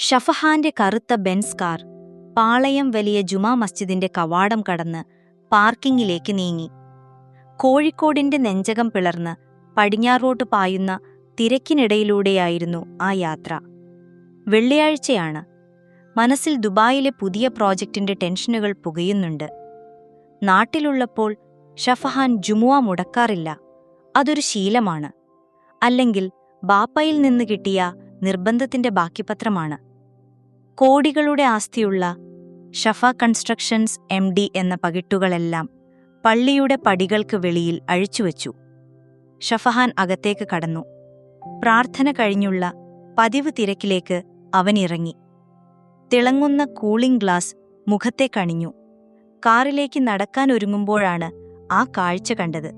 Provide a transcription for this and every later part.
ഷഫഹാന്റെ കറുത്ത Benz car പാളയം വലിയ ജുമാ മസ്ജിദിന്റെ കവാടം കടന്ന് പാർക്കിംഗിലേക്ക് നീങ്ങി. കോഴിക്കോടിന്റെ നെഞ്ചകം പിളർന്ന് പടിഞ്ഞാറോട്ട് പായുന്ന തിരക്കിനിടയിലൂടെയായിരുന്നു ആ യാത്ര. വെള്ളിയാഴ്ചയാണ്. മനസ്സിൽ ദുബായിലെ പുതിയ പ്രോജക്റ്റിന്റെ ടെൻഷനുകൾ പുകയുന്നുണ്ട്. നാട്ടിലുള്ളപ്പോൾ ഷഫഹാൻ ജുമുവ മുടക്കാറില്ല. അതൊരു ശീലമാണ്. അല്ലെങ്കിൽ ബാപ്പയിൽ നിന്ന് കിട്ടിയ നിർബന്ധത്തിന്റെ ബാക്കിപത്രമാണ്. കോടികളുടെ ആസ്തിയുള്ള ഷഫ കൺസ്ട്രക്ഷൻസ് എം ഡി എന്ന പകിട്ടുകളെല്ലാം പള്ളിയുടെ പടികൾക്ക് വെളിയിൽ അഴിച്ചുവച്ചു. ഷഫഹാൻ അകത്തേക്ക് കടന്നു. പ്രാർത്ഥന കഴിഞ്ഞുള്ള പതിവ് തിരക്കിലേക്ക് അവനിറങ്ങി തിളങ്ങുന്ന കൂളിംഗ് ഗ്ലാസ് മുഖത്തെ കണിഞ്ഞു. കാറിലേക്ക് നടക്കാൻ ഒരുങ്ങുമ്പോഴാണ് ആ കാഴ്ച കണ്ടത്.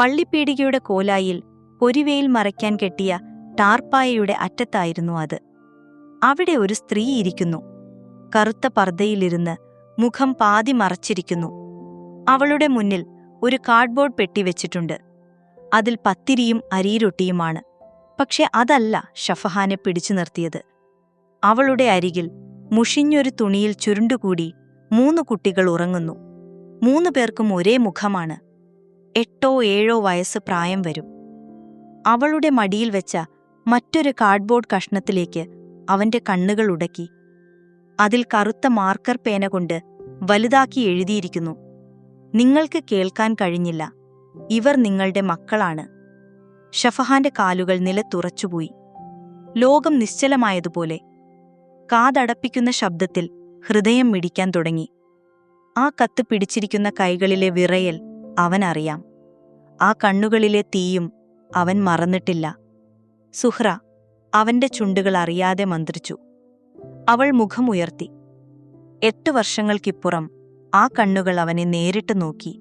പള്ളിപ്പീടികയുടെ കോലായിൽ പൊരിവെയിൽ മറയ്ക്കാൻ കെട്ടിയ ടാർപ്പായയുടെ അറ്റത്തായിരുന്നു അത്. അവിടെ ഒരു സ്ത്രീ ഇരിക്കുന്നു. കറുത്ത പർദ്ദയിലിരുന്ന് മുഖം പാതി മറച്ചിരിക്കുന്നു. അവളുടെ മുന്നിൽ ഒരു കാർഡ്ബോർഡ് പെട്ടി വെച്ചിട്ടുണ്ട്. അതിൽ പത്തിരിയും അരിയിരൊട്ടിയുമാണ്. പക്ഷെ അതല്ല ഷഫഹാനെ പിടിച്ചു നിർത്തിയത്. അവളുടെ അരികിൽ മുഷിഞ്ഞൊരു തുണിയിൽ ചുരുണ്ടുകൂടി മൂന്ന് കുട്ടികൾ ഉറങ്ങുന്നു. മൂന്നു പേർക്കും ഒരേ മുഖമാണ്. എട്ടോ ഏഴോ വയസ്സ് പ്രായം വരും. അവളുടെ മടിയിൽ വെച്ച മറ്റൊരു കാർഡ്ബോർഡ് കഷ്ണത്തിലേക്ക് അവന്റെ കണ്ണുകൾ ഉടക്കി. അതിൽ കറുത്ത മാർക്കർ പേന കൊണ്ട് വലുതാക്കി എഴുതിയിരിക്കുന്നു. നിങ്ങൾക്ക് കേൾക്കാൻ കഴിഞ്ഞില്ല. ഇവർ നിങ്ങളുടെ മക്കളാണ്. ഷഫഹാന്റെ കാലുകൾ നിലത്തുറച്ചുപോയി ലോകം നിശ്ചലമായതുപോലെ. കാതടപ്പിക്കുന്ന ശബ്ദത്തിൽ ഹൃദയം മിടിക്കാൻ തുടങ്ങി. ആ കത്ത് പിടിച്ചിരിക്കുന്ന കൈകളിലെ വിറയൽ അവനറിയാം ആ കണ്ണുകളിലെ തീയും അവൻ മറന്നിട്ടില്ല. സുഹ്ര അവന്റെ ചുണ്ടുകൾ അറിയാതെ മന്ത്രിച്ചു. അവൾ മുഖമുയർത്തി. എട്ട് വർഷങ്ങൾക്കിപ്പുറം ആ കണ്ണുകൾ അവനെ നേരിട്ട് നോക്കി.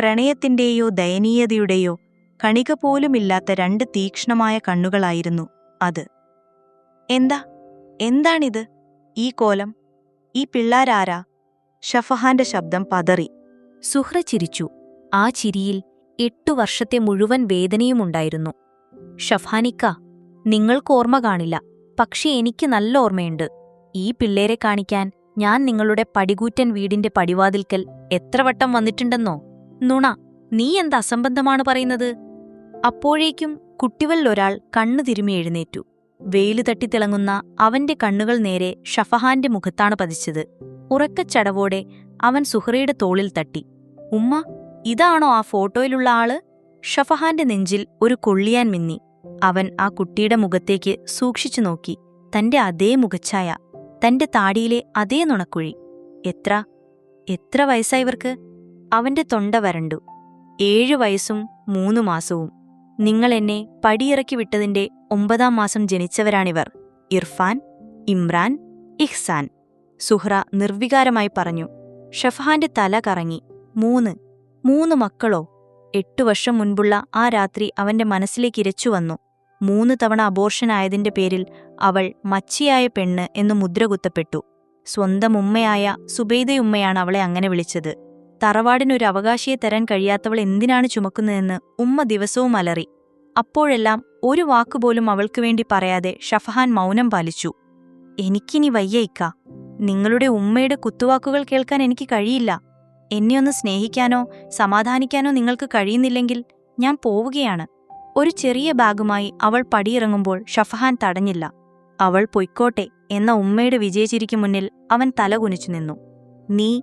പ്രണയത്തിന്റെയോ ദയനീയതയുടെയോ കണിക പോലുമില്ലാത്ത രണ്ട് തീക്ഷ്ണമായ കണ്ണുകളായിരുന്നു അത്. എന്താ? എന്താണിത്? ഈ കോലം? ഈ പിള്ളാരാരാ? ഷഫഹാന്റെ ശബ്ദം പതറി. സുഹ്ര ചിരിച്ചു. ആ ചിരിയിൽ എട്ടു വർഷത്തെ മുഴുവൻ വേദനയുമുണ്ടായിരുന്നു. ഷഫാനിക്ക നിങ്ങൾക്ക് ഓർമ്മ കാണില്ല. പക്ഷേ എനിക്ക് നല്ല ഓർമ്മയുണ്ട്. ഈ പിള്ളേരെ കാണിക്കാൻ ഞാൻ നിങ്ങളുടെ പടികൂറ്റൻ വീടിന്റെ പടിവാതിൽക്കൽ എത്ര വട്ടം വന്നിട്ടുണ്ടെന്നോ? നുണ നീ എന്ത് അസംബന്ധമാണ് പറയുന്നത്? അപ്പോഴേക്കും കുട്ടിവല്ലൊരാൾ കണ്ണു തിരുമി എഴുന്നേറ്റു. വെയിലു തട്ടിത്തിളങ്ങുന്ന അവന്റെ കണ്ണുകൾ നേരെ ഷഫഹാന്റെ മുഖത്താണ് പതിച്ചത്. ഉറക്കച്ചടവോടെ അവൻ സുഹറയുടെ തോളിൽ തട്ടി. ഉമ്മ ഇതാണോ ആ ഫോട്ടോയിലുള്ള ആൾ? ഷഫഹാന്റെ നെഞ്ചിൽ ഒരു കൊള്ളിയാൻ മിന്നി. അവൻ ആ കുട്ടിയുടെ മുഖത്തേക്ക് സൂക്ഷിച്ചു നോക്കി. തന്റെ അതേ മുഖച്ഛായ തന്റെ താടിയിലെ അതേ നുണക്കുഴി. എത്ര എത്ര വയസ്സായവർക്ക് അവന്റെ തൊണ്ട വരണ്ടു. ഏഴു വയസ്സും മൂന്നു മാസവും. നിങ്ങൾ എന്നെ പടിയിറക്കി വിട്ടതിന്റെ ഒമ്പതാം മാസം ജനിച്ചവരാണിവർ. ഇർഫാൻ ഇമ്രാൻ ഇഹ്സാൻ. സുഹ്ര നിർവികാരമായി പറഞ്ഞു. ഷഫഹാന്റെ തല കറങ്ങി. മൂന്ന് മൂന്ന് മക്കളോ? എട്ടു വർഷം മുൻപുള്ള ആ രാത്രി അവന്റെ മനസ്സിലേക്ക് ഇരച്ചു വന്നു. മൂന്ന് തവണ അബോർഷനായതിന്റെ പേരിൽ അവൾ മച്ചിയായ പെണ്ണ് എന്നു മുദ്രകുത്തപ്പെട്ടു സ്വന്തം ഉമ്മയായ സുബൈദയുമ്മയാണ് അവളെ അങ്ങനെ വിളിച്ചത്. തറവാടിനൊരു അവകാശിയെ തരാൻ കഴിയാത്തവൾ എന്തിനാണ് ചുമക്കുന്നതെന്ന് ഉമ്മ ദിവസവും അലറി. അപ്പോഴെല്ലാം ഒരു വാക്കുപോലും അവൾക്കു വേണ്ടി പറയാതെ ഷഫഹാൻ മൗനം പാലിച്ചു. എനിക്കിനി വയ്യയിക്ക നിങ്ങളുടെ ഉമ്മയുടെ കുത്തുവാക്കുകൾ കേൾക്കാൻ എനിക്ക് കഴിയില്ല. എന്നെ ഒന്ന് സ്നേഹിക്കാനോ സമാധാനിക്കാനോ നിങ്ങൾക്ക് കഴിയുന്നില്ലെങ്കിൽ ഞാൻ പോവുകയാണ്. ഒരു ചെറിയ ബാഗുമായി അവൾ പടിയിറങ്ങുമ്പോൾ ഷഫഹാൻ തടഞ്ഞില്ല. അവൾ പൊയ്ക്കോട്ടെ എന്ന ഉമ്മയുടെ വിജയചിരിക്കു മുന്നിൽ അവൻ തലകുനിച്ചു നിന്നു. നീ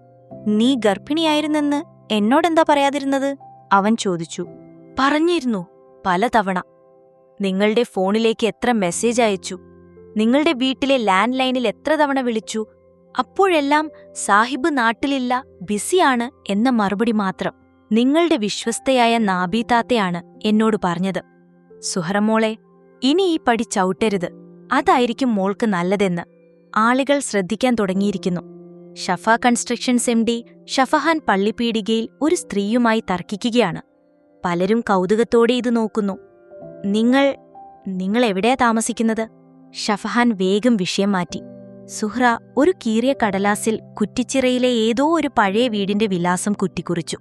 നീ ഗർഭിണിയായിരുന്നെന്ന് എന്നോടെന്താ പറയാതിരുന്നത്? അവൻ ചോദിച്ചു. പറഞ്ഞിരുന്നു പലതവണ. നിങ്ങളുടെ ഫോണിലേക്ക് എത്ര മെസ്സേജ് അയച്ചു? നിങ്ങളുടെ വീട്ടിലെ ലാൻഡ് ലൈനിൽ എത്ര തവണ വിളിച്ചു? അപ്പോഴെല്ലാം സാഹിബ് നാട്ടിലില്ല ബിസിയാണ് എന്ന മറുപടി മാത്രം. നിങ്ങളുടെ വിശ്വസ്തയായ നാബീതാത്തയാണ് എന്നോട് പറഞ്ഞത്. സുഹറമോളെ ഇനി ഈ പടി ചവിട്ടരുത്. അതായിരിക്കും മോൾക്ക് നല്ലതെന്ന്. ആളുകൾ ശ്രദ്ധിക്കാൻ തുടങ്ങിയിരിക്കുന്നു. Shafa constructions M D Shafahan പള്ളിപ്പീടികയിൽ ഒരു സ്ത്രീയുമായി തർക്കിക്കുകയാണ്. പലരും കൗതുകത്തോടെ ഇത് നോക്കുന്നു. നിങ്ങൾ നിങ്ങൾ എവിടെയാ താമസിക്കുന്നത്? ഷഫഹാൻ വേഗം വിഷയം മാറ്റി. സുഹ്ര ഒരു കീറിയ കടലാസിൽ കുറ്റിച്ചിറയിലെ ഏതോ ഒരു പഴയ വീടിന്റെ വിലാസം കുറ്റിക്കുറിച്ചു.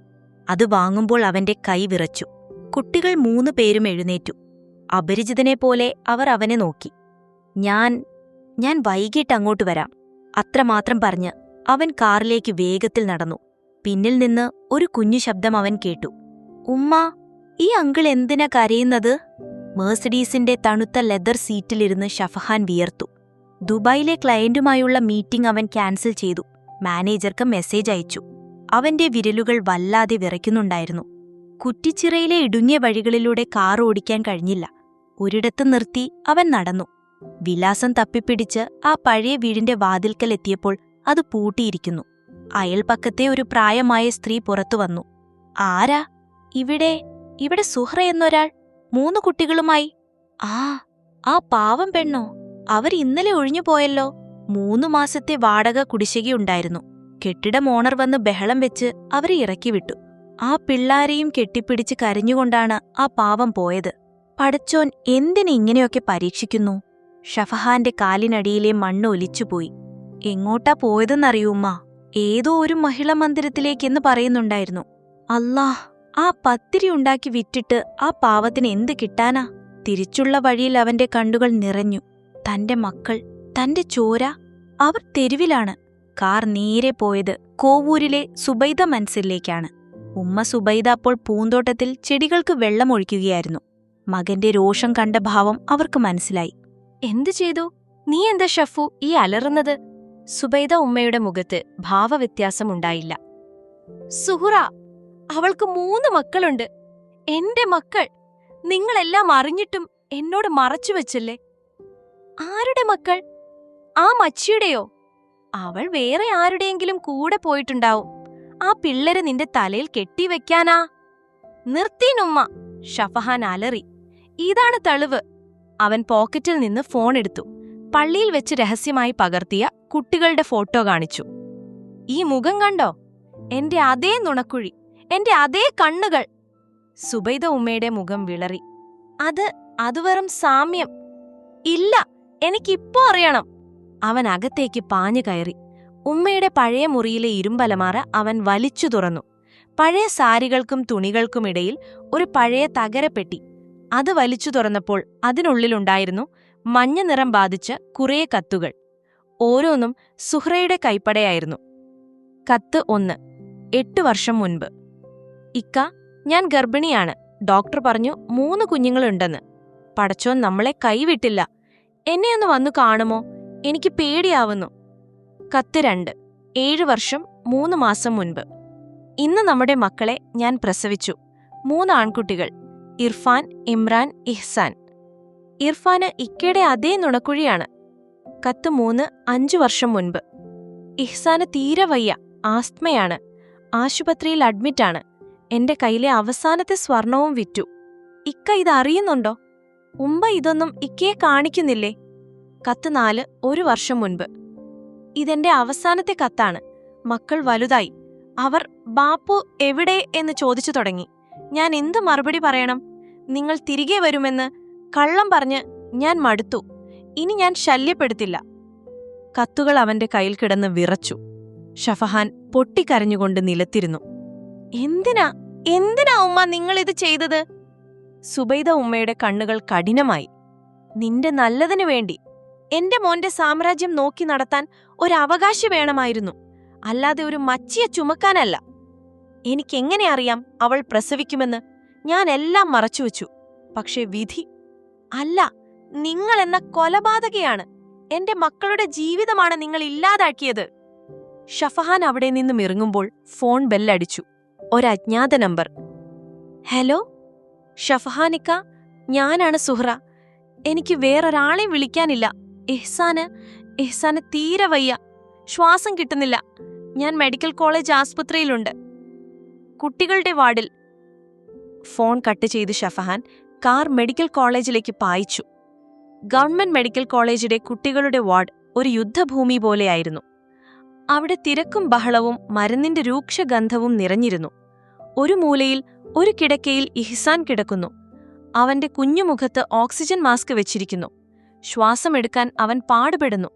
അത് വാങ്ങുമ്പോൾ അവന്റെ കൈ വിറച്ചു. കുട്ടികൾ മൂന്നു പേരും എഴുന്നേറ്റു. അപരിചിതനെ പോലെ അവർ അവനെ നോക്കി. ഞാൻ ഞാൻ വൈകിട്ട് അങ്ങോട്ട് വരാം അത്രമാത്രം പറഞ്ഞ് അവൻ കാറിലേക്ക് വേഗത്തിൽ നടന്നു. പിന്നിൽ നിന്ന് ഒരു കുഞ്ഞു ശബ്ദം അവൻ കേട്ടു. ഉമ്മ ഈ അങ്കിൾ എന്തിനാ കരയുന്നത്? മേഴ്സഡീസിന്റെ തണുത്ത ലെതർ സീറ്റിലിരുന്ന് ഷഫഹാൻ വിയർത്തു. ദുബായിലെ ക്ലയന്റുമായുള്ള മീറ്റിംഗ് അവൻ ക്യാൻസൽ ചെയ്തു. മാനേജർക്ക് മെസ്സേജ് അയച്ചു. അവന്റെ വിരലുകൾ വല്ലാതെ വിറയ്ക്കുന്നുണ്ടായിരുന്നു. കുറ്റിച്ചിറയിലെ ഇടുങ്ങിയ വഴികളിലൂടെ കാർ ഓടിക്കാൻ കഴിഞ്ഞില്ല. ഒരിടത്ത് നിർത്തി അവൻ നടന്നു. വിലാസം തപ്പിപ്പിടിച്ച് ആ പഴയ വീടിന്റെ വാതിൽക്കൽ എത്തിയപ്പോൾ അത് പൂട്ടിയിരിക്കുന്നു. അയൽപക്കത്തെ ഒരു പ്രായമായ സ്ത്രീ പുറത്തു വന്നു. ആരാ? ഇവിടെ ഇവിടെ സുഹ്ര എന്നൊരാൾ. മൂന്ന് കുട്ടികളുമായി. ആ ആ പാവം പെണ്ണോ? അവർ ഇന്നലെ ഒഴിഞ്ഞുപോയല്ലോ മൂന്നു മാസത്തെ വാടക കുടിശ്ശികയുണ്ടായിരുന്നു. കെട്ടിടം ഓണർ വന്ന് ബഹളം വെച്ച് അവരെ ഇറക്കി വിട്ടു. ആ പിള്ളാരെയും കെട്ടിപ്പിടിച്ച് കരഞ്ഞുകൊണ്ടാണ് ആ പാവം പോയത്. പടച്ചോൻ എന്തിനിങ്ങനെയൊക്കെ പരീക്ഷിക്കുന്നു? ഷഫഹാന്റെ കാലിനടിയിലെ മണ്ണ് ഒലിച്ചുപോയി. എങ്ങോട്ടാ പോയതെന്നറിയൂമ്മ ഏതോ ഒരു മഹിളാ മന്ദിരത്തിലേക്കെന്ന് പറയുന്നുണ്ടായിരുന്നു. അല്ലാഹ് ആ പത്തിരി ഉണ്ടാക്കി വിറ്റിട്ട് ആ പാവത്തിന് എന്ത് കിട്ടാനാ? തിരിച്ചുള്ള വഴിയിൽ അവന്റെ കണ്ണുകൾ നിറഞ്ഞു. തന്റെ മക്കൾ തന്റെ ചോര അവർ തെരുവിലാണ്. കാർ നേരെ പോയത് കോവൂരിലെ സുബൈദ മൻസിലേക്കാണ് ഉമ്മ സുബൈദ അപ്പോൾ പൂന്തോട്ടത്തിൽ ചെടികൾക്ക് വെള്ളമൊഴിക്കുകയായിരുന്നു. മകന്റെ രോഷം കണ്ട ഭാവം അവർക്ക് മനസ്സിലായി. എന്തു ചെയ്തു? നീ എന്താ ഷഫു ഈ അലറുന്നത്? സുബൈദ ഉമ്മയുടെ മുഖത്ത് ഭാവവ്യത്യാസമുണ്ടായില്ല. സുഹുറ അവൾക്ക് മൂന്ന് മക്കളുണ്ട്. എന്റെ മക്കൾ നിങ്ങളെല്ലാം അറിഞ്ഞിട്ടും എന്നോട് മറച്ചുവെച്ചല്ലേ? ആരുടെ മക്കൾ? ആ മച്ചിയുടെയോ? അവൾ വേറെ ആരുടെയെങ്കിലും കൂടെ പോയിട്ടുണ്ടാവും. ആ പിള്ളേരെ നിന്റെ തലയിൽ കെട്ടിവെക്കാനാ? നിർത്തീനുമ്മ ഷഫഹാൻ അലറി. ഇതാണ് തെളിവ്. അവൻ പോക്കറ്റിൽ നിന്ന് ഫോൺ എടുത്തു. പള്ളിയിൽ വെച്ച് രഹസ്യമായി പകർത്തിയ കുട്ടികളുടെ ഫോട്ടോ കാണിച്ചു. ഈ മുഖം കണ്ടോ? എന്റെ അതേ നുണക്കുഴി എന്റെ അതേ കണ്ണുകൾ. സുബൈദ ഉമ്മയുടെ മുഖം വിളറി. അത് അത് വെറും സാമ്യം. ഇല്ല എനിക്കിപ്പോ അറിയണം. അവൻ അകത്തേക്ക് പാഞ്ഞു കയറി. ഉമ്മയുടെ പഴയ മുറിയിലെ ഇരുമ്പലമാറ അവൻ വലിച്ചു തുറന്നു. പഴയ സാരികൾക്കും തുണികൾക്കുമിടയിൽ ഒരു പഴയ തകരപ്പെട്ടി അത് വലിച്ചു തുറന്നപ്പോൾ അതിനുള്ളിലുണ്ടായിരുന്നു മഞ്ഞ നിറം ബാധിച്ച കുറേ കത്തുകൾ. ഓരോന്നും സുഹ്റയുടെ കൈപ്പടയായിരുന്നു. കത്ത് ഒന്ന്. എട്ട് വർഷം മുൻപ്. ഇക്ക ഞാൻ ഗർഭിണിയാണ്. ഡോക്ടർ പറഞ്ഞു മൂന്ന് കുഞ്ഞുങ്ങളുണ്ടെന്ന്. പടച്ചോൻ നമ്മളെ കൈവിട്ടില്ല. എന്നെയൊന്ന് വന്നു കാണുമോ? എനിക്ക് പേടിയാവുന്നു. കത്ത് രണ്ട്. ഏഴ് വർഷം മൂന്ന് മാസം മുൻപ്. ഇന്ന് നമ്മുടെ മക്കളെ ഞാൻ പ്രസവിച്ചു. മൂന്ന് ആൺകുട്ടികൾ. ഇർഫാൻ ഇമ്രാൻ ഇഹ്സാൻ. ഇർഫാന് ഇക്കയുടെ അതേ നുണക്കുഴിയാണ്. കത്ത് മൂന്ന് അഞ്ചു വർഷം മുൻപ്. ഇഹ്സാന് തീരെ വയ്യ. ആസ്ത്മയാണ് ആശുപത്രിയിൽ അഡ്മിറ്റാണ്. എന്റെ കയ്യിലെ അവസാനത്തെ സ്വർണവും വിറ്റു. ഇക്ക ഇത് അറിയുന്നുണ്ടോ ഉമ്പ ഇതൊന്നും ഇക്കയെ കാണിക്കുന്നില്ലേ? കത്ത് നാല് ഒരു വർഷം മുൻപ്. ഇതെന്റെ അവസാനത്തെ കത്താണ്. മക്കൾ വലുതായി. അവർ ബാപ്പു എവിടെ? എന്ന് ചോദിച്ചു തുടങ്ങി. ഞാൻ എന്ത് മറുപടി പറയണം? നിങ്ങൾ തിരികെ വരുമെന്ന് കള്ളം പറഞ്ഞ് ഞാൻ മടുത്തു. ഇനി ഞാൻ ശല്യപ്പെടുത്തില്ല. കത്തുകൾ അവന്റെ കയ്യിൽ കിടന്ന് വിറച്ചു. ഷഫഹാൻ പൊട്ടിക്കരഞ്ഞുകൊണ്ട് നിലത്തിരുന്നു. എന്തിനാ? എന്തിനാ ഉമ്മ നിങ്ങൾ ഇത് ചെയ്തത്? സുബൈദ ഉമ്മയുടെ കണ്ണുകൾ കഠിനമായി. നിന്റെ നല്ലതിനു വേണ്ടി എന്റെ മോന്റെ സാമ്രാജ്യം നോക്കി നടത്താൻ ഒരവകാശി വേണമായിരുന്നു. അല്ലാതെ ഒരു മച്ചിയെ ചുമക്കാനല്ല. എനിക്കെങ്ങനെ അറിയാം അവൾ പ്രസവിക്കുമെന്ന് ഞാൻ എല്ലാം മറച്ചുവെച്ചു പക്ഷേ വിധി അല്ല നിങ്ങൾ എന്ന കൊലപാതകയാണ് എന്റെ മക്കളുടെ ജീവിതമാണ് നിങ്ങൾ ഇല്ലാതാക്കിയത് ഷഫഹാൻ അവിടെ നിന്നും ഇറങ്ങുമ്പോൾ ഫോൺ ബെല്ലടിച്ചു. ഒരജ്ഞാത നമ്പർ. ഹലോ? ഷഫഹാനിക്ക ഞാനാണ് സുഹ്റ. എനിക്ക് വേറൊരാളെയും വിളിക്കാനില്ല. എഹ്സാന് എഹ്സാന് തീരെ വയ്യ. ശ്വാസം കിട്ടുന്നില്ല. ഞാൻ മെഡിക്കൽ കോളേജ് ആസ്പത്രിയിലുണ്ട്. കുട്ടികളുടെ വാർഡിൽ. ഫോൺ കട്ട് ചെയ്ത് ഷഫഹാൻ കാർ മെഡിക്കൽ കോളേജിലേക്ക് പായിച്ചു. ഗവൺമെന്റ് മെഡിക്കൽ കോളേജിലെ കുട്ടികളുടെ വാർഡ് ഒരു യുദ്ധഭൂമി പോലെയായിരുന്നു. അവിടെ തിരക്കും ബഹളവും മരുന്നിന്റെ രൂക്ഷഗന്ധവും നിറഞ്ഞിരുന്നു. ഒരു മൂലയിൽ ഒരു കിടക്കയിൽ ഇഹ്സാൻ കിടക്കുന്നു. അവന്റെ കുഞ്ഞുമുഖത്ത് ഓക്സിജൻ മാസ്ക് വെച്ചിരിക്കുന്നു. ശ്വാസമെടുക്കാൻ അവൻ പാടുപെടുന്നു.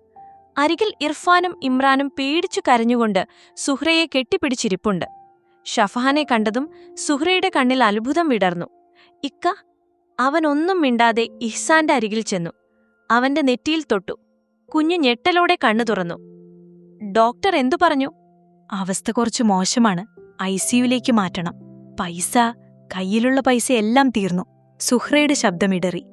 അരികിൽ ഇർഫാനും ഇമ്രാനും പേടിച്ചു കരഞ്ഞുകൊണ്ട് സുഹ്രയെ കെട്ടിപ്പിടിച്ചിരിപ്പുണ്ട്. ഷഫഹാനെ കണ്ടതും സുഹ്രയുടെ കണ്ണിൽ അത്ഭുതം വിടർന്നു. ഇക്ക അവനൊന്നും മിണ്ടാതെ ഇഹ്സാന്റെ അരികിൽ ചെന്നു. അവന്റെ നെറ്റിയിൽ തൊട്ടു. കുഞ്ഞു ഞെട്ടലോടെ കണ്ണു തുറന്നു. ഡോക്ടർ എന്തു പറഞ്ഞു? അവസ്ഥ കുറച്ച് മോശമാണ്. ഐ സിയുലേക്ക് മാറ്റണം. പൈസ കയ്യിലുള്ള പൈസ എല്ലാം തീർന്നു. സുഹ്രയുടെ ശബ്ദമിടറി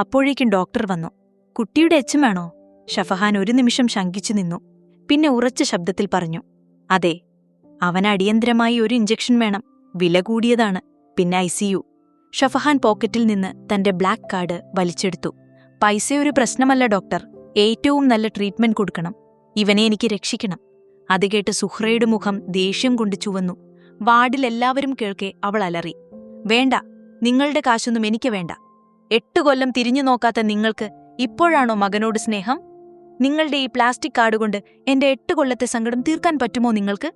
അപ്പോഴേക്കും ഡോക്ടർ വന്നു. കുട്ടിയുടെ അച്ഛൻ വേണോ? ഷഫഹാൻ ഒരു നിമിഷം ശങ്കിച്ചു നിന്നു. പിന്നെ ഉറച്ച ശബ്ദത്തിൽ പറഞ്ഞു. അതെ അവന് അടിയന്തരമായി ഒരു ഇഞ്ചക്ഷൻ വേണം. വില കൂടിയതാണ്. പിന്നെ ഐ സിയു ഷഫഹാൻ പോക്കറ്റിൽ നിന്ന് തന്റെ ബ്ലാക്ക് കാർഡ് വലിച്ചെടുത്തു. പൈസ ഒരു പ്രശ്നമല്ല ഡോക്ടർ. ഏറ്റവും നല്ല ട്രീറ്റ്മെന്റ് കൊടുക്കണം. ഇവനെ എനിക്ക് രക്ഷിക്കണം. അത് കേട്ട് സുഹ്രയുടെ മുഖം ദേഷ്യം കൊണ്ട് ചുവന്നു. വാർഡിൽ എല്ലാവരും കേൾക്കെ അവൾ അലറി. വേണ്ട നിങ്ങളുടെ കാശൊന്നും എനിക്ക് വേണ്ട. എട്ട് കൊല്ലം തിരിഞ്ഞു നോക്കാത്ത നിങ്ങൾക്ക് ഇപ്പോഴാണോ മകനോട് സ്നേഹം? നിങ്ങളുടെ ഈ പ്ലാസ്റ്റിക് കാർഡ് കൊണ്ട് എന്റെ എട്ട് കൊല്ലത്തെ സങ്കടം തീർക്കാൻ പറ്റുമോ നിങ്ങൾക്ക്?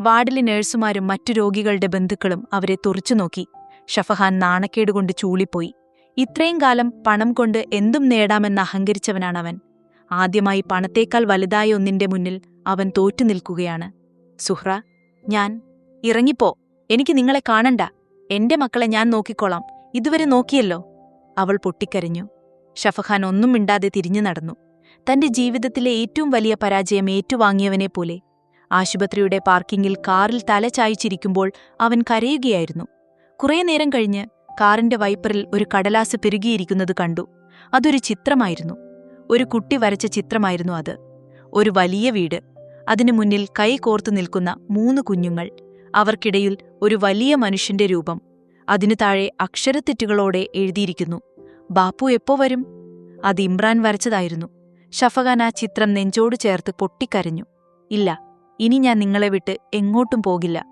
വാർഡിലെ നഴ്സുമാരും മറ്റു രോഗികളുടെ ബന്ധുക്കളും അവരെ തുറച്ചുനോക്കി ഷഫഹാൻ നാണക്കേടുകൊണ്ട് ചൂളിപ്പോയി. ഇത്രയും കാലം പണം കൊണ്ട് എന്തും നേടാമെന്ന് അഹങ്കരിച്ചവനാണവൻ. ആദ്യമായി പണത്തേക്കാൾ വലുതായ ഒന്നിന്റെ മുന്നിൽ അവൻ തോറ്റു നിൽക്കുകയാണ്. സുഹ്ര ഞാൻ ഇറങ്ങിപ്പോ. എനിക്ക് നിങ്ങളെ കാണണ്ട. എന്റെ മക്കളെ ഞാൻ നോക്കിക്കോളാം. ഇതുവരെ നോക്കിയല്ലോ. അവൾ പൊട്ടിക്കരഞ്ഞു. ഷഫഖാൻ ഒന്നും മിണ്ടാതെ തിരിഞ്ഞു നടന്നു. തന്റെ ജീവിതത്തിലെ ഏറ്റവും വലിയ പരാജയം ഏറ്റുവാങ്ങിയവനെ പോലെ. ആശുപത്രിയുടെ പാർക്കിംഗിൽ കാറിൽ തല ചായ്ച്ചിരിക്കുമ്പോൾ അവൻ കരയുകയായിരുന്നു. കുറേ നേരം കഴിഞ്ഞ് കാറിന്റെ വൈപ്പറിൽ ഒരു കടലാസ് പെരുകിയിരിക്കുന്നത് കണ്ടു. അതൊരു ചിത്രമായിരുന്നു. ഒരു കുട്ടി വരച്ച ചിത്രമായിരുന്നു അത്. ഒരു വലിയ വീട്. അതിനു മുന്നിൽ കൈ കോർത്തു നിൽക്കുന്ന മൂന്ന് കുഞ്ഞുങ്ങൾ. അവർക്കിടയിൽ ഒരു വലിയ മനുഷ്യന്റെ രൂപം. അതിനു താഴെ അക്ഷരത്തെറ്റുകളോടെ എഴുതിയിരിക്കുന്നു. ബാപ്പു എപ്പോ വരും? അത് ഇമ്രാൻ വരച്ചതായിരുന്നു. ഷഫഖാൻ ആ ചിത്രം നെഞ്ചോട് ചേർത്ത് പൊട്ടിക്കരഞ്ഞു. ഇല്ല ഇനി ഞാൻ നിങ്ങളെ വിട്ട് എങ്ങോട്ടും പോകില്ല.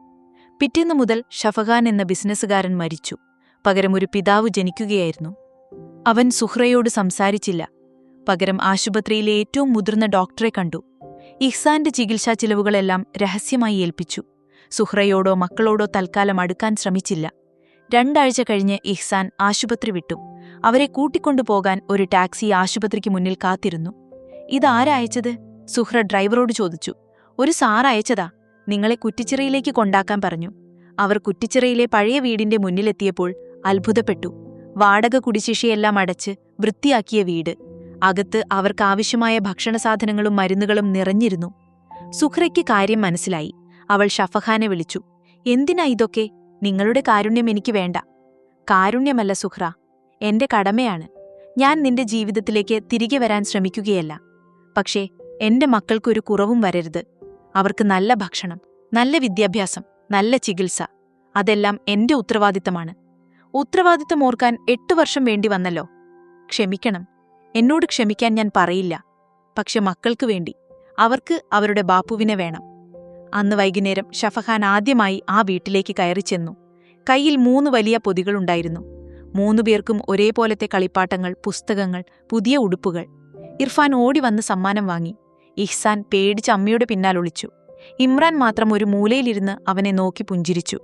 പിറ്റേന്നു മുതൽ ഷഫഖാൻ എന്ന ബിസിനസ്സുകാരൻ മരിച്ചു. പകരം ഒരു പിതാവ് ജനിക്കുകയായിരുന്നു. അവൻ സുഹ്രയോട് സംസാരിച്ചില്ല. പകരം ആശുപത്രിയിലെ ഏറ്റവും മുതിർന്ന ഡോക്ടറെ കണ്ടു. ഇഹ്സാന്റെ ചികിത്സാ ചിലവുകളെല്ലാം രഹസ്യമായി ഏൽപ്പിച്ചു. സുഹ്രയോടോ മക്കളോടോ തൽക്കാലം അടുക്കാൻ ശ്രമിച്ചില്ല. രണ്ടാഴ്ച കഴിഞ്ഞ് ഇഹ്സാൻ ആശുപത്രി വിട്ടു. അവരെ കൂട്ടിക്കൊണ്ടുപോകാൻ ഒരു ടാക്സി ആശുപത്രിക്ക് മുന്നിൽ കാത്തിരുന്നു. ഇതാരയച്ചത് സുഹ്ര ഡ്രൈവറോട് ചോദിച്ചു. ഒരു സാർ അയച്ചതാ. നിങ്ങളെ കുറ്റിച്ചിറയിലേക്ക് കൊണ്ടാക്കാൻ പറഞ്ഞു. അവർ കുറ്റിച്ചിറയിലെ പഴയ വീടിന്റെ മുന്നിലെത്തിയപ്പോൾ അത്ഭുതപ്പെട്ടു. വാടക കുടിശിഷയെല്ലാം അടച്ച് വൃത്തിയാക്കിയ വീട്. അകത്ത് അവർക്കാവശ്യമായ ഭക്ഷണസാധനങ്ങളും മരുന്നുകളും നിറഞ്ഞിരുന്നു. സുഹ്രയ്ക്ക് കാര്യം മനസ്സിലായി. അവൾ ഷഫഹാനെ വിളിച്ചു. എന്തിനാ ഇതൊക്കെ? നിങ്ങളുടെ കാരുണ്യം എനിക്ക് വേണ്ട. കാരുണ്യമല്ല സുഹ്ര എന്റെ കടമയാണ്. ഞാൻ നിന്റെ ജീവിതത്തിലേക്ക് തിരികെ വരാൻ ശ്രമിക്കുകയല്ല. പക്ഷേ എന്റെ മക്കൾക്കൊരു കുറവും വരരുത്. അവർക്ക് നല്ല ഭക്ഷണം നല്ല വിദ്യാഭ്യാസം നല്ല ചികിത്സ. അതെല്ലാം എന്റെ ഉത്തരവാദിത്തമാണ്. ഉത്തരവാദിത്തം ഓർക്കാൻ എട്ടു വർഷം വേണ്ടി വന്നല്ലോ. ക്ഷമിക്കണം. എന്നോട് ക്ഷമിക്കാൻ ഞാൻ പറയില്ല. പക്ഷെ മക്കൾക്ക് വേണ്ടി. അവർക്ക് അവരുടെ ബാപ്പുവിനെ വേണം. അന്ന് വൈകുന്നേരം ഷഫഖാൻ ആദ്യമായി ആ വീട്ടിലേക്ക് കയറി ചെന്നു. കയ്യിൽ മൂന്ന് വലിയ പൊതികളുണ്ടായിരുന്നു മൂന്നു പേർക്കും ഒരേപോലത്തെ കളിപ്പാട്ടങ്ങൾ പുസ്തകങ്ങൾ പുതിയ ഉടുപ്പുകൾ. ഇർഫാൻ ഓടി വന്ന് സമ്മാനം വാങ്ങി. ഇഹ്സാൻ പേടിച്ച് അമ്മയുടെ പിന്നാലൊളിച്ചു ഇമ്രാൻ മാത്രം ഒരു മൂലയിലിരുന്ന് അവനെ നോക്കി പുഞ്ചിരിച്ചു.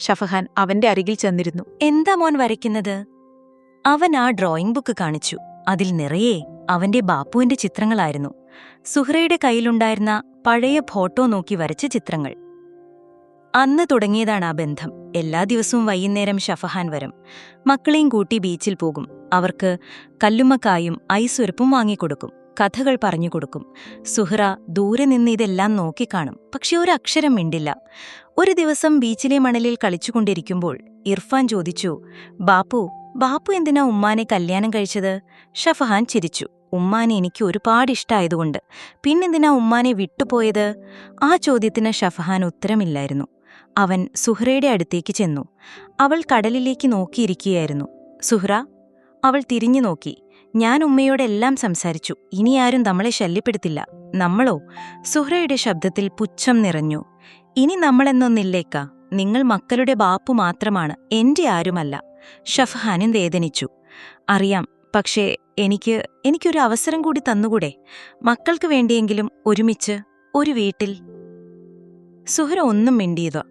ഷഫഹാൻ അവന്റെ അരികിൽ ചെന്നിരുന്നു. എന്താ മോൻ വരയ്ക്കുന്നത്? അവൻ ആ ഡ്രോയിംഗ് ബുക്ക് കാണിച്ചു. അതിൽ നിറയെ അവന്റെ ബാപ്പുവിന്റെ ചിത്രങ്ങളായിരുന്നു. സുഹ്രയുടെ കയ്യിലുണ്ടായിരുന്ന പഴയ ഫോട്ടോ നോക്കി വരച്ച ചിത്രങ്ങൾ. അന്ന് തുടങ്ങിയതാണ് ആ ബന്ധം. എല്ലാ ദിവസവും വൈകുന്നേരം ഷഫഹാൻ വരും. മക്കളെയും കൂട്ടി ബീച്ചിൽ പോകും. അവർക്ക് കല്ലുമ്മക്കായും ഐസുരപ്പും വാങ്ങിക്കൊടുക്കും. കഥകൾ പറഞ്ഞുകൊടുക്കും സുഹ്റ ദൂരെ നിന്ന് ഇതെല്ലാം നോക്കിക്കാണും പക്ഷെ അക്ഷരം മിണ്ടില്ല. ഒരു ദിവസം ബീച്ചിലെ മണലിൽ കളിച്ചുകൊണ്ടിരിക്കുമ്പോൾ ഇർഫാൻ ചോദിച്ചു ബാപ്പു ബാപ്പു എന്തിനാ ഉമ്മാനെ കല്യാണം കഴിച്ചത്? ഷഫഹാൻ ചിരിച്ചു. ഉമ്മാനെ എനിക്ക് ഒരുപാട് ഇഷ്ടമായതുകൊണ്ട് പിന്നെന്തിനാ ഉമ്മാനെ വിട്ടുപോയത്? ആ ചോദ്യത്തിന് ഷഫഹാൻ ഉത്തരമില്ലായിരുന്നു. അവൻ സുഹ്റയുടെ അടുത്തേക്ക് ചെന്നു. അവൾ കടലിലേക്ക് നോക്കിയിരിക്കുകയായിരുന്നു. സുഹ്ര അവൾ തിരിഞ്ഞു നോക്കി. ഞാൻ ഉമ്മയോടെല്ലാം സംസാരിച്ചു. ഇനി ആരും നമ്മളെ ശല്യപ്പെടുത്തില്ല. നമ്മളോ? സുഹ്റയുടെ ശബ്ദത്തിൽ പുച്ഛം നിറഞ്ഞു. ഇനി നമ്മളെന്നൊന്നില്ലേക്ക? നിങ്ങൾ മക്കളുടെ ബാപ്പു മാത്രമാണ്. എന്റെ ആരുമല്ല. ഷഫ്ഹാനും വേദനിച്ചു. അറിയാം പക്ഷേ എനിക്ക് എനിക്കൊരു അവസരം കൂടി തന്നുകൂടെ? മക്കൾക്ക് വേണ്ടിയെങ്കിലും ഒരുമിച്ച് ഒരു വീട്ടിൽ. സുഹര ഒന്നും മിണ്ടിയത്?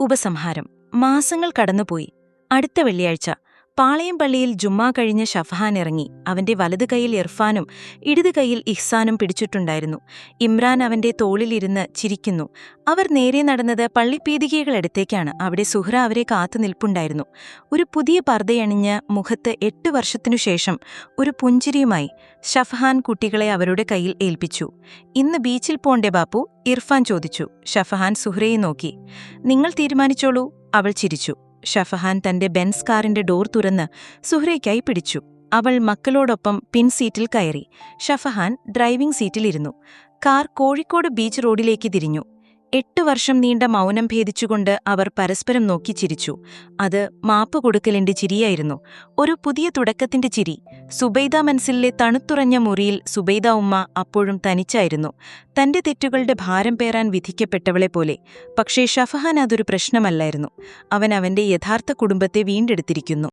ഉപസംഹാരം. മാസങ്ങൾ കടന്നുപോയി. അടുത്ത വെള്ളിയാഴ്ച. പാളയം പള്ളിയിൽ ജുമ്മാ കഴിഞ്ഞ ഷഫഹാൻ ഇറങ്ങി. അവന്റെ വലതു കൈയിൽ ഇർഫാനും ഇടതു കൈയിൽ ഇഹ്സാനും പിടിച്ചിട്ടുണ്ടായിരുന്നു. ഇമ്രാൻ അവന്റെ തോളിലിരുന്ന് ചിരിക്കുന്നു. അവർ നേരെ നടന്നത് പള്ളിപ്പീതികകളടുത്തേക്കാണ് അവിടെ സുഹ്ര അവരെ കാത്തു നിൽപ്പുണ്ടായിരുന്നു. ഒരു പുതിയ പർദ്ദയണിഞ്ഞ് മുഖത്ത് എട്ട് വർഷത്തിനു ശേഷം ഒരു പുഞ്ചിരിയുമായി ഷഫഹാൻ കുട്ടികളെ അവരുടെ കയ്യിൽ ഏൽപ്പിച്ചു. ഇന്ന് ബീച്ചിൽ പോണ്ടേ ബാപ്പു? ഇർഫാൻ ചോദിച്ചു. ഷഫഹാൻ സുഹ്രയെ നോക്കി. നിങ്ങൾ തീരുമാനിച്ചോളൂ. അവൾ ചിരിച്ചു. ഷഫഹാൻ തന്റെ ബെൻസ് കാറിന്റെ ഡോർ തുറന്ന് സുഹ്രയ്ക്കായി പിടിച്ചു. അവൾ മക്കളോടൊപ്പം പിൻസീറ്റിൽ കയറി. ഷഫഹാൻ ഡ്രൈവിംഗ് സീറ്റിലിരുന്നു. കാർ കോഴിക്കോട് ബീച്ച് റോഡിലേക്ക് തിരിഞ്ഞു. എട്ട് വർഷം നീണ്ട മൗനം ഭേദിച്ചുകൊണ്ട് അവർ പരസ്പരം നോക്കി ചിരിച്ചു. അത് മാപ്പ് കൊടുക്കലിന്റെ ചിരിയായിരുന്നു. ഒരു പുതിയ തുടക്കത്തിന്റെ ചിരി. സുബൈദ മനസ്സിലെ തണുത്തുറഞ്ഞ മുറിയിൽ സുബൈദ ഉമ്മ അപ്പോഴും തനിച്ചായിരുന്നു. തന്റെ തെറ്റുകളുടെ ഭാരം പേറാൻ വിധിക്കപ്പെട്ടവളെ പോലെ. പക്ഷേ ഷഫഹാൻ അതൊരു പ്രശ്നമല്ലായിരുന്നു. അവൻ അവന്റെ യഥാർത്ഥ കുടുംബത്തെ വീണ്ടെടുത്തിരിക്കുന്നു.